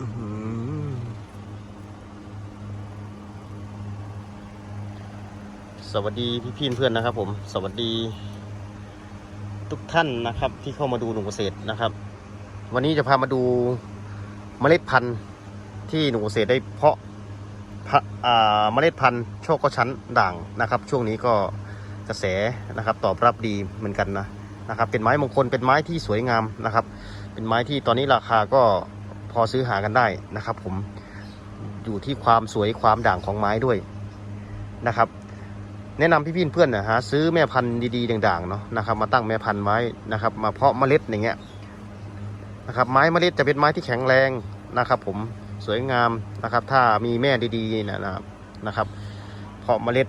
สวัสดีพี่พี่เพื่อนนะครับ ผม สวัสดี ทุกท่านนะครับ ที่เข้ามาดูหนุ่มเกษตรนะครับ วันนี้จะพามาดูเมล็ดพันธุ์ที่หนุ่มเกษตรได้เพาะเมล็ดพันธุ์โชคก็ชั้นด่างนะครับ ช่วงนี้ก็กระแสนะครับ ตอบรับดีเหมือนกันนะนะครับ เป็นไม้มงคลเป็นไม้ที่สวยงามนะครับ เป็นไม้ที่ตอนนี้ราคาก็ พอซื้อหากันได้นะครับ ผมอยู่ที่ความสวยความด่างของไม้ด้วยนะครับ แนะนำพี่ๆเพื่อนนะฮะซื้อแม่พันธุ์ดีๆด่างๆเนาะนะครับ มาตั้งแม่พันธุ์ไว้นะครับ มาเพาะเมล็ดอย่างเงี้ยนะครับ ไม้เมล็ดจะเป็นไม้ที่แข็งแรงนะครับ ผมสวยงามนะครับ ถ้ามีแม่ดีๆนะนะครับนะครับ เพาะเมล็ด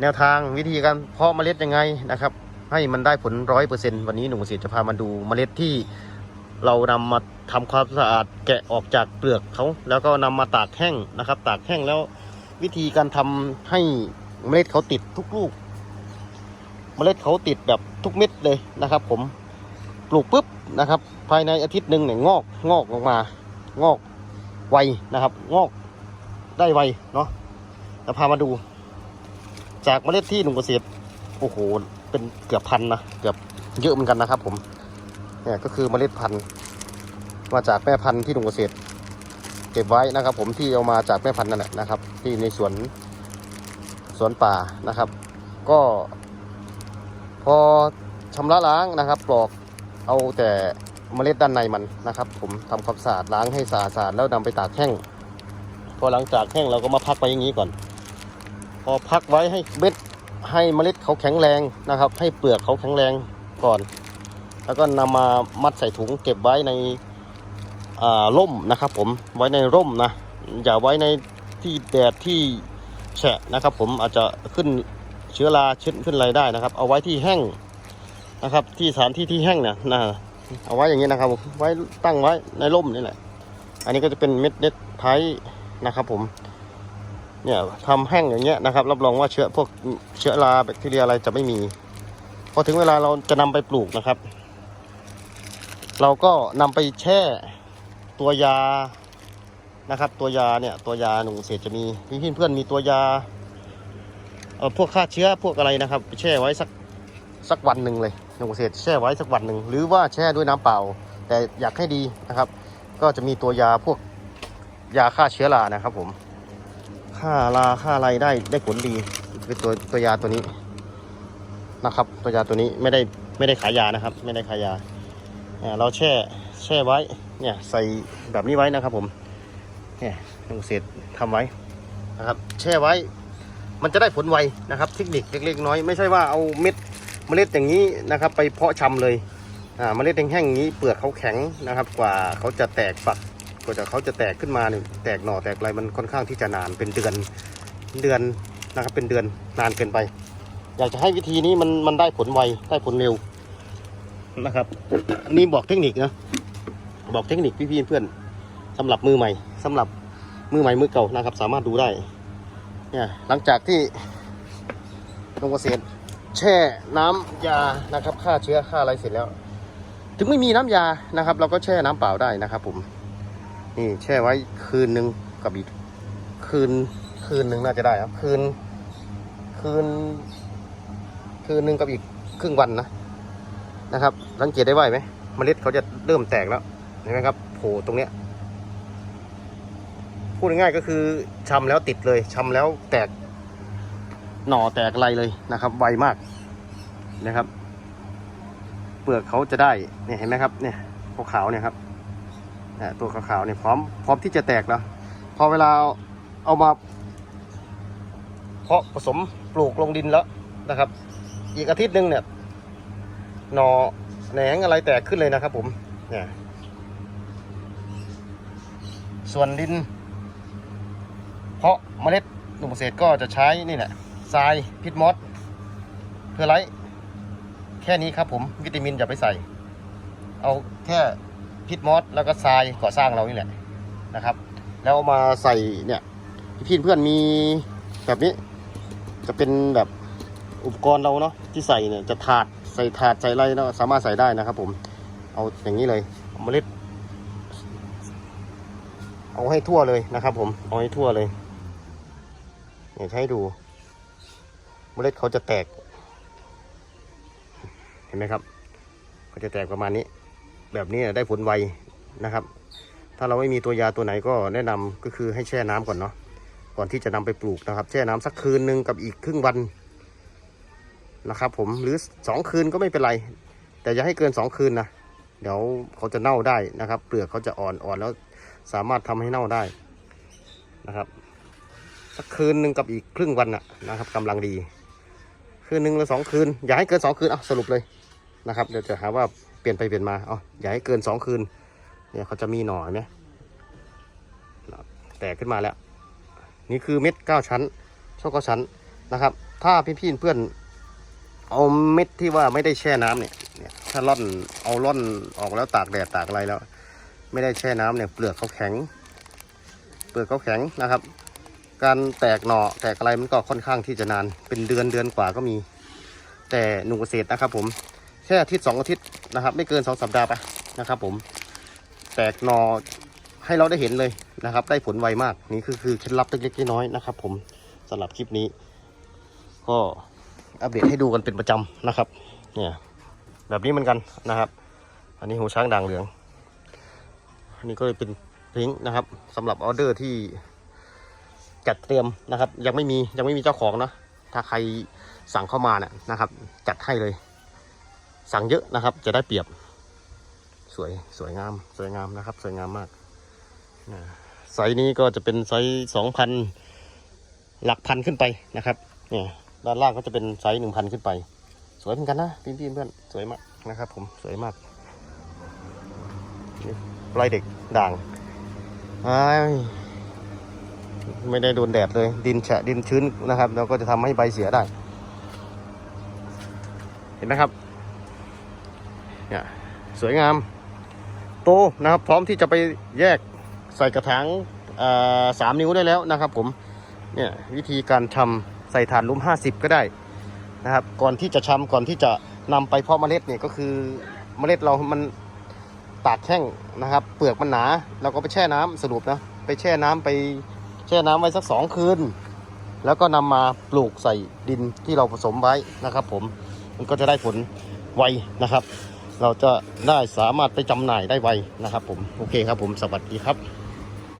แนวทางวิธีการเพาะเมล็ดยังไงนะครับ ให้มันได้ผลร้อยเปอร์เซ็นวันนี้หนุ่มเกษตรจะพามาดูเมล็ดที่ เรานำมาทำความสะอาดแกะออกจากเปลือกเขาแล้วก็นำมาตากแห้งนะครับ ตากแห้งแล้ววิธีการทำให้เมล็ดเขาติดทุกลูก เมล็ดเขาติดแบบทุกเม็ดเลยนะครับ ผมปลูกปุ๊บนะครับ ภายในอาทิตย์หนึ่งเนี่ยงอกงอกออกมา งอกไวนะครับ งอกได้ไวเนาะจะพามาดู จากเมล็ดที่หนุ่มเกษตรโอ้โหเป็นเกือบพันนะเกือบเยอะเหมือนกันนะครับ ผม เนี่ยก็คือเมล็ดพันธุ์มาจากแม่พันธุ์ที่หนุ่มเกษตร เก็บไว้นะครับ ผมที่เอามาจากแม่พันธุ์นั่นแหละนะครับ ที่ในสวนสวนป่านะครับ ก็ พอชำระล้างนะครับปลอกเอาแต่เมล็ดด้านในมันนะครับ ผมทำความสะอาดล้างให้สะอาดๆแล้วนำไปตากแห้งพอหลังจากแห้งเราก็มาพักไว้อย่างนี้ก่อน พอพักไว้ให้เม็ดให้เมล็ดเขาแข็งแรงนะครับ ให้เปลือกเขาแข็งแรงก่อน แล้วก็นำมามัดใส่ถุงเก็บไว้ในร่มนะครับผมไว้ในร่มนะอย่าไว้ในที่แดดที่แฉะนะครับ ผมอาจจะขึ้นเชื้อราเชื้อขึ้นอะไรได้นะครับ เอาไว้ที่แห้งนะครับ ที่สถานที่ที่แห้งเนี่ยนะเอาไว้อย่างนี้นะครับผมไว้ตั้งไว้ในร่มนี่แหละ อันนี้ก็จะเป็นเม็ดเด็ดไทยนะครับ ผมเนี่ยทำแห้งอย่างเงี้ยนะครับ รับรองว่าเชื้อพวกเชื้อราแบคทีเรียอะไรจะไม่มีพอถึงเวลาเราจะนำไปปลูกนะครับ เราก็นำไปแช่ตัวยานะครับ ตัวยาเนี่ยตัวยาหนุ่มเศษจะมีพี่เพื่อนมีตัวยาเอ่อพวกฆ่าเชื้อพวกอะไรนะครับไปแช่ไว้สักสักวันหนึ่งเลยหนุ่มเศษแช่ไว้สักวันหนึ่งหรือว่าแช่ด้วยน้ำเปล่า แต่อยากให้ดีนะครับ ก็จะมีตัวยาพวกยาฆ่าเชื้อรานะครับ ผมค่าราค่าอะไรได้ได้ผลดีคือตัวตัวยาตัวนี้นะครับ ตัวยาตัวนี้ไม่ได้ไม่ได้ขายยานะครับ ไม่ได้ขายยา เราแช่แช่ไว้เนี่ยใส่แบบนี้ไว้นะครับผมเนี่ยลงเศษทำไว้นะครับ แช่ไว้ มันจะได้ผลไวนะครับ เทคนิคเล็กๆน้อยไม่ใช่ว่าเอาเม็ดเมล็ดอย่างนี้นะครับ ไปเพาะชำเลยอ่าเมล็ดแห้งๆอย่างนี้เปลือกเขาแข็งนะครับ กว่าเขาจะแตกฝักกว่าจะเขาจะแตกขึ้นมาเนี่ยแตกหน่อแตกอะไรมันค่อนข้างที่จะนานเป็นเดือนเดือนนะครับเป็นเดือนนานเกินไป อยากจะให้วิธีนี้มันมันได้ผลไวได้ผลเร็ว นะครับอันนี่บอกเทคนิคนะบอกเทคนิคพี่ๆเพื่อนสำหรับมือใหม่สำหรับมือใหม่มือเก่านะครับ สามารถดูได้เนี่ยหลังจากที่ลงเกษตรแช่น้ำยานะครับฆ่าเชื้อฆ่าอะไรเสร็จแล้ว ถึงไม่มีน้ำยานะครับ เราก็แช่น้ำเปล่าได้นะครับผมนี่แช่ไว้คืนหนึ่งกับอีกคืนคืนหนึ่งน่าจะได้ครับ คืน คืน คืนหนึ่งกับอีกครึ่งวันนะ นะครับสังเกตได้ว่าไหมเมล็ดเขาจะเริ่มแตกแล้วเห็นไหมครับโผล่ตรงเนี้ยพูดง่ายๆก็คือชำแล้วติดเลยชำแล้วแตกหน่อแตกอะไรเลยนะครับไวมากนะครับ เปลือกเขาจะได้เนี่ยเห็นไหมครับเนี่ยขาวๆเนี่ยครับตัวขาวๆเนี่ยพร้อมพร้อมที่จะแตกแล้ว พอเวลาเอามาเพาะผสมปลูกลงดินแล้วนะครับ อีกอาทิตย์หนึ่งเนี่ย หนอแหนงอะไรแตกขึ้นเลยนะครับผมเนี่ยส่วนดิน เพาะเมล็ดหนุ่มเกษตรก็จะใช้นี่แหละทรายพิษมอสเพื่อไรแค่นี้ครับผมวิตามินอย่าไปใส่ เอาแค่พิษมอสแล้วก็ทรายก่อสร้างเรานี่แหละนะครับ แล้วามาใส่เนี่ยพี่เพื่อนมีแบบนี้ จะเป็นแบบอุปกรณ์เราเนาะที่ใส่เนี่ยจะถาด ใส่ถาดใส่อะไรเนาะสามารถใส่ได้นะครับ ผม เอาอย่างนี้เลยเมล็ด เอาให้ทั่วเลยนะครับ ผมเอาให้ทั่วเลยเนี่ยให้ดู เมล็ดเขาจะแตก เห็นไหมครับเขาจะแตกประมาณนี้ แบบนี้ได้ผลไวนะครับ ถ้าเราไม่มีตัวยาตัวไหนก็แนะนำก็คือให้แช่น้ำก่อนเนาะก่อนที่จะนำไปปลูกนะครับ แช่น้ำสักคืนหนึ่งกับอีกครึ่งวัน นะครับผมหรือสองคืนก็ไม่เป็นไร แต่อย่าให้เกินสองคืนนะเดี๋ยวเขาจะเน่าได้นะครับ เปลือกเขาจะอ่อนอ่อนแล้วสามารถทำให้เน่าได้นะครับ สักคืนหนึ่งกับอีกครึ่งวันนะนะครับกำลังดี คืนหนึ่งหรือสองคืน อย่าให้เกินสองคืนเอาสรุปเลยนะครับเดี๋ยวจะหาว่าเปลี่ยนไปเปลี่ยนมาเอาอย่าให้เกินสองคืนเนี่ยเขาจะมีหน่อเห็นไหมแตกขึ้นมาแล้ว นี่คือเม็ดเก้าชั้นช่อเก้าชั้นนะครับ ถ้าพี่พี่ๆเพื่อน เอาเม็ดที่ว่าไม่ได้แช่น้ำเนี่ยเนี่ยถ้าร่อนเอาร่อนออกแล้วตากแดดตากอะไรแล้ว ไม่ได้แช่น้ำเนี่ยเปลือกเขาแข็ง เปลือกเขาแข็งนะครับ การแตกหน่อแตกอะไรมันก็ค่อนข้างที่จะนาน เป็นเดือนเดือนกว่าก็มี แต่หนุ่มเกษตรนะครับผมแค่อาทิตย์สองอาทิตย์นะครับ ไม่เกินสองสัปดาห์ไปนะครับ ผม แตกหนอให้เราได้เห็นเลยนะครับ ได้ผลไวมากนี่คือคือเคล็ดลับเล็กๆน้อยๆนะครับ ผมสำหรับคลิปนี้ ก็ อัปเดตให้ดูกันเป็นประจำนะครับเนี่ยแบบนี้เหมือนกันนะครับ อันนี้หูช้างด่างเหลือง อันนี้ก็เลยเป็นลิงก์นะครับสำหรับออเดอร์ที่จัดเตรียมนะครับ ยังไม่มียังไม่มีเจ้าของนะถ้าใครสั่งเข้ามาเนี่ยนะครับ จัดให้เลย สั่งเยอะนะครับ จะได้เปรียบ สวยสวยงาม สวยงามนะครับ สวยงามมากไซส์นี้ก็จะเป็นไซส์สองพันหลักพันขึ้นไปนะครับเนี่ย ด้านล่างก็จะเป็นไซส์หนึ่งพันขึ้นไป สวยเหมือนกันนะพี่ๆเพื่อนสวยมากนะครับ ผมสวยมากปลายเด็กด่างไม่ได้โดนแดดเลย ดินแฉะดินชื้นนะครับแล้วก็จะทำให้ใบเสียได้ เห็นไหมครับเนี่ยสวยงามโตนะครับ พร้อมที่จะไปแยกใส่กระถางอ่าสามนิ้วได้แล้วนะครับ ผมเนี่ยวิธีการทำ ใส่ฐานลุม 50 ก็ได้นะครับ ก่อนที่จะชำก่อนที่จะนำไปเพาะเมล็ดเนี่ยก็คือเมล็ดเรามันตากแห้งนะครับ เปลือกมันหนาเราก็ไปแช่น้ำสรุปนะไปแช่น้ำไปแช่น้ำไว้สักสองคืน แล้วก็นำมาปลูกใส่ดินที่เราผสมไว้นะครับ ผมมันก็จะได้ผลไวนะครับ เราจะได้สามารถไปจำหน่ายได้ไวนะครับ ผมโอเคครับผมสวัสดีครับ